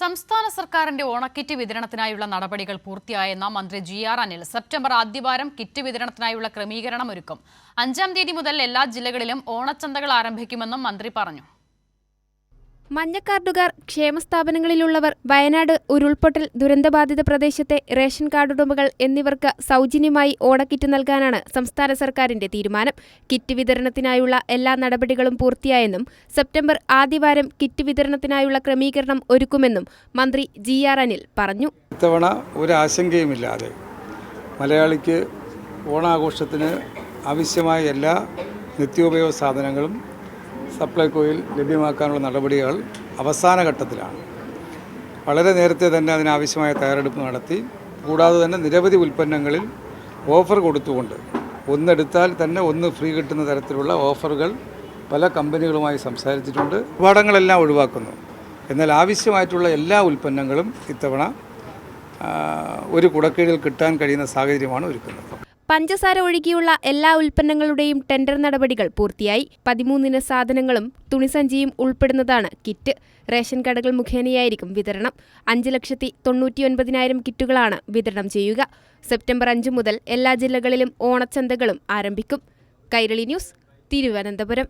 സംസ്ഥാന സർക്കാരിന്റെ ഓണക്കിറ്റ് വിതരണത്തിനായുള്ള നടപടികൾ പൂർത്തിയായെന്ന മന്ത്രി ജി ആർ അനിൽ സെപ്റ്റംബർ ആദ്യവാരം കിറ്റ് വിതരണത്തിനായുള്ള ക്രമീകരണം ഒരുക്കും. അഞ്ചാം തീയതി മുതൽ എല്ലാ ജില്ലകളിലും ഓണച്ചന്തകൾ ആരംഭിക്കുമെന്നും മന്ത്രി പറഞ്ഞു. മഞ്ഞക്കാർഡുകാർ ക്ഷേമസ്ഥാപനങ്ങളിലുള്ളവർ വയനാട് ഉരുൾപൊട്ടൽ ദുരന്തബാധിത പ്രദേശത്തെ റേഷൻ കാർഡ് ഉടമകൾ എന്നിവർക്ക് സൗജന്യമായി ഓണക്കിറ്റ് നൽകാനാണ് സംസ്ഥാന സർക്കാരിന്റെ തീരുമാനം. കിറ്റ് വിതരണത്തിനായുള്ള എല്ലാ നടപടികളും പൂർത്തിയായെന്നും സെപ്റ്റംബർ ആദ്യവാരം കിറ്റ് വിതരണത്തിനായുള്ള ക്രമീകരണം ഒരുക്കുമെന്നും മന്ത്രി ജി ആർ അനിൽ പറഞ്ഞു. ഇത്തവണ ഒരു ആശങ്കയുമില്ലാതെ മലയാളിക്ക് ഓണാഘോഷത്തിന് ആവശ്യമായ എല്ലാ നിത്യോപയോഗ സാധനങ്ങളും സപ്ലൈകോയിൽ ലഭ്യമാക്കാനുള്ള നടപടികൾ അവസാന ഘട്ടത്തിലാണ്. വളരെ നേരത്തെ തന്നെ അതിനാവശ്യമായ തയ്യാറെടുപ്പ് നടത്തി കൂടാതെ തന്നെ നിരവധി ഉൽപ്പന്നങ്ങളിൽ ഓഫർ കൊടുത്തുകൊണ്ട് ഒന്നെടുത്താൽ തന്നെ ഒന്ന് ഫ്രീ കിട്ടുന്ന തരത്തിലുള്ള ഓഫറുകൾ പല കമ്പനികളുമായി സംസാരിച്ചിട്ടുണ്ട്. അപകടങ്ങളെല്ലാം ഒഴിവാക്കുന്നു. എന്നാൽ ആവശ്യമായിട്ടുള്ള എല്ലാ ഉൽപ്പന്നങ്ങളും ഇത്തവണ ഒരു കുടക്കീഴിൽ കിട്ടാൻ കഴിയുന്ന സാഹചര്യമാണ് ഒരുക്കുന്നത്. പഞ്ചസാര ഒഴികെയുള്ള എല്ലാ ഉൽപ്പന്നങ്ങളുടെയും ടെൻഡർ നടപടികൾ പൂർത്തിയായി. പതിമൂന്നിന് സാധനങ്ങളും തുണിസഞ്ചിയും ഉൾപ്പെടുന്നതാണ് കിറ്റ് റേഷൻ കടകൾ മുഖേനയായിരിക്കും വിതരണം. അഞ്ച് ലക്ഷത്തി തൊണ്ണൂറ്റിയൊൻപതിനായിരം കിറ്റുകളാണ് വിതരണം ചെയ്യുക. സെപ്റ്റംബർ അഞ്ച് മുതൽ എല്ലാ ജില്ലകളിലും ഓണച്ചന്തകളും ആരംഭിക്കും. കൈരളി ന്യൂസ് തിരുവനന്തപുരം.